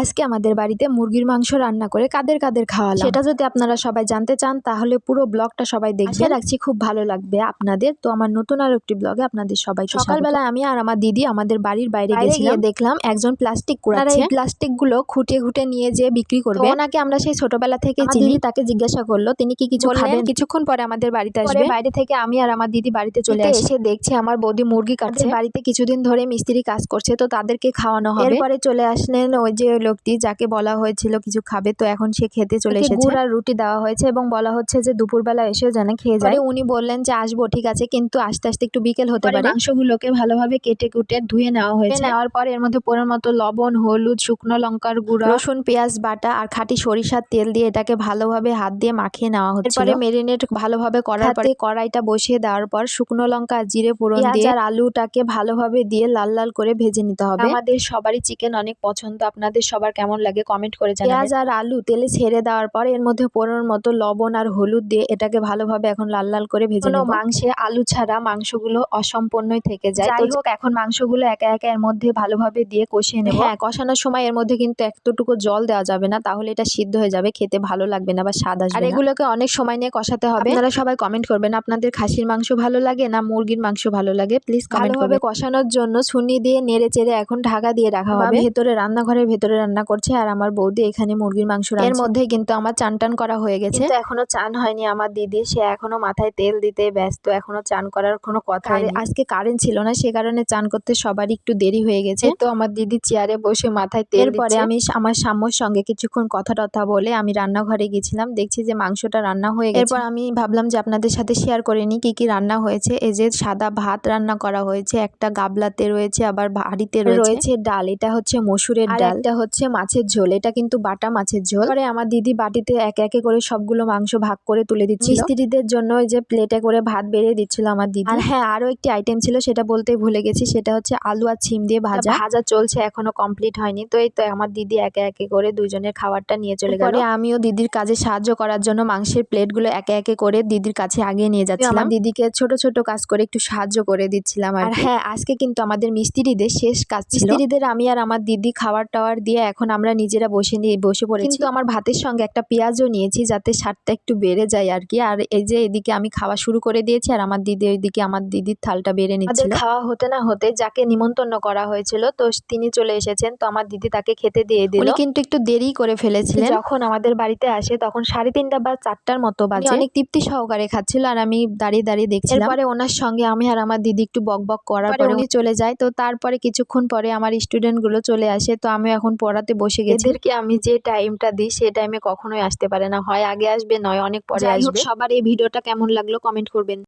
আজকে আমাদের বাড়িতে মুরগির মাংস রান্না করে কাদের কাদের খাওয়ালাম। সেটা যদি আপনারা সবাই জানতে চান তাহলে পুরো ব্লগটা সবাই দেখবে রাখছি খুব ভালো লাগবে আপনাদের। তো আমার নতুন আর একটি ব্লগে আপনাদের সবাই সকালবেলা আমি আর আমার দিদি আমাদের বাড়ির বাইরে গিয়ে দেখলাম একজন প্লাস্টিক কুড়াচ্ছে এই প্লাস্টিকগুলো খুঁটে খুঁটে নিয়ে যে বিক্রি করবে। ওনাকে আমরা সেই ছোটবেলা থেকে চিনি তাকে জিজ্ঞাসা করল তিনি কি কিছু খাবেন? কিছুক্ষণ পরে আমাদের বাড়িতে আসবে। বাইরে থেকে আমি আর আমার দিদি বাড়িতে চলে এসে দেখছে আমার বৌদি মুরগি কাটছে। বাড়িতে কিছুদিন ধরে মিস্ত্রি কাজ করছে তো তাদেরকে খাওয়ানো হবে। এরপরে চলে আসলেন ওই যে লোকটি যাকে বলা হয়েছিল কিছু খাবে তো এখন সে খেতে চলে এসেছে। গুড় আর রুটি দেওয়া হয়েছে এবং বলা হচ্ছে যে দুপুরবেলা এসেও যেন খেয়ে যায়। উনি বললেন যে আসব ঠিক আছে কিন্তু আস্তে আস্তে একটু বিকেল হতে পারে মাংসগুলোকে ভালোভাবে কেটে কুটে ধুয়ে নেওয়া হয়েছে। নেওয়ার পর এর মধ্যে পরের মতো লবণ হলুদ শুকনো লঙ্কার গুঁড়া রসুন পেঁয়াজ বাটা আর খাঁটি সরিষার তেল দিয়ে এটাকে ভালোভাবে হাত দিয়ে মাখিয়ে নেওয়া হচ্ছে এরপরে মেরিনেট ভালোভাবে করার পরে কড়াইটা বসিয়ে দেওয়ার পর শুকনো লঙ্কা আর জিরে ফোড়ন দিয়ে আর আলুটাকে ভালোভাবে দিয়ে লাল লাল করে ভেজে নিতে হবে। আমাদের সবারই চিকেন অনেক পছন্দ আপনাদের সবার কেমন লাগে কমেন্ট করে জানাবেন। পেঁয়াজ আর আলু তেলে ছেড়ে দেওয়ার পর এর মধ্যে পনেরোর মতো লবণ আর হলুদ দিয়ে এটাকে ভালোভাবে এখন লাল লাল করে ভেজে নেব। মাংসে আলু ছাড়া মাংসগুলো অসম্পূর্ণই থেকে যায়। যাই হোক এখন মাংসগুলো একা একা এর মধ্যে ভালোভাবে দিয়ে কষিয়ে নেব। হ্যাঁ কষানোর সময় এর মধ্যে কিন্তু এতটুকু জল দেওয়া যাবে না তাহলে এটা সিদ্ধ হয়ে যাবে খেতে ভালো লাগবে না বা স্বাদ আসবে আর এগুলোকে অনেক সময় নিয়ে কষাতে হবে। আপনারা সবাই কমেন্ট করবেন আপনাদের খাসির মাংস ভালো লাগে না মুরগির মাংস ভালো লাগে? প্লিজ কমেন্ট করবে কষানোর জন্য ছুনি দিয়ে নেড়ে চেড়ে এখন ঢাকা দিয়ে রাখা হবে। ভেতরে রান্নাঘরের ভেতরে রান্না করছে আর আমার বৌদি এখানে মুরগির মাংস এর মধ্যে কিন্তু আমার চান টান করা হয়ে গেছে। এখনও চান হয়নি আমার দিদি। সে এখনও মাথায় তেল দিতে ব্যস্ত এখনও চান করার কোনো কথা। আজকে কারেন্ট ছিল না সে কারণে চান করতে সবারই একটু দেরি হয়ে গেছে। তো আমার দিদি চেয়ারে বসে মাথায় তেল পরে আমি আমার সাম্যর সঙ্গে কিছুক্ষণ কথা টথা বলে আমি রান্নাঘরে গেছিলাম দেখছি যে মাংসটা রান্না হয়ে গেছে। এরপর আমি ভাবলাম যে আপনাদের সাথে শেয়ার করে নিই কি কি রান্না হয়েছে। এই যে সাদা ভাত রান্না করা হয়েছে একটা গাবলাতে রয়েছে আবার হাঁড়িতে রয়েছে। ডাল এটা হচ্ছে মসুরের ডাল। এটা হচ্ছে মাছের ঝোল এটা কিন্তু বাটা মাছের ঝোল। পরে আমার দিদি বাটিতে একে একে করে সবগুলো মাংস ভাগ করে তুলে দিচ্ছিল। স্ত্রীদের জন্য ওই যে প্লেটে করে ভাত বেড়ে দিচ্ছিল আমার দিদি। আর হ্যাঁ আরও একটি আইটেম ছিল সেটা বলতেই ভুলে গেছি সেটা হচ্ছে আলু আর ছিম দিয়ে ভাজা। ভাজা চলছে এখনও কমপ্লিট হয়নি। তো এই তো আমার দিদি একে একে করে দুজনের খাবারটা নিয়ে চলে গেল। আমিও দিদির কাজে সাহায্য করার জন্য মাংসের প্লেটগুলো একে একে করে দিদির কাছে আগে নিয়ে যাচ্ছিলাম। আমার দিদিকে ছোট ছোট কাজ করে একটু সাহায্য করে দিচ্ছিলাম আর হ্যাঁ আজকে কিন্তু আমাদের মিস্ত্রিদের শেষ কাজ ছিল। মিস্ত্রিদের আমি আর আমার দিদি খাবার টাওয়ার দিয়ে এখন আমরা নিজেরা বসে নিয়ে বসে পড়েছি। কিন্তু আমার ভাতের সঙ্গে একটা পেঁয়াজও নিয়েছি যাতে স্বাদটা একটু বেড়ে যায় আর কি। আর এই যে এদিকে আমি খাওয়া শুরু করে দিয়েছি আর আমার দিদি ওইদিকে আমার দিদির থালটা বেড়ে নিচ্ছিল। খাওয়া হতে না হতে যাকে নিমন্ত্রণ করা হয়েছিল তো তিনি চলে এসেছেন তো আমার দিদি তাকে খেতে দিয়ে দিল। উনি কিন্তু একটু দেরি করে ফেলেছিলেন। যখন আমাদের বাড়িতে আসে তখন সাড়ে তিনটা বা চারটার মতো বাজে। অনেক তৃপ্তি সহকারে খাচ্ছিল আর আমি দাঁড়িয়ে দাঁড়িয়ে দেখছিলাম। পরে ওনার সঙ্গে আমি আর আমার দিদি একটু বক বক করার পরে উনি চলে যায় তো তারপরে কিছুক্ষণ পরে আমার স্টুডেন্টগুলো চলে আসে তো আমি এখন পড়াতে বসে গেছে। এদেরকে আমি যে টাইমটা দিই সে টাইমে কখনোই আসতে পারে না। হয় আগে আসবে নয় অনেক পরে আসবে। সবার এই ভিডিওটা কেমন লাগল কমেন্ট করবেন।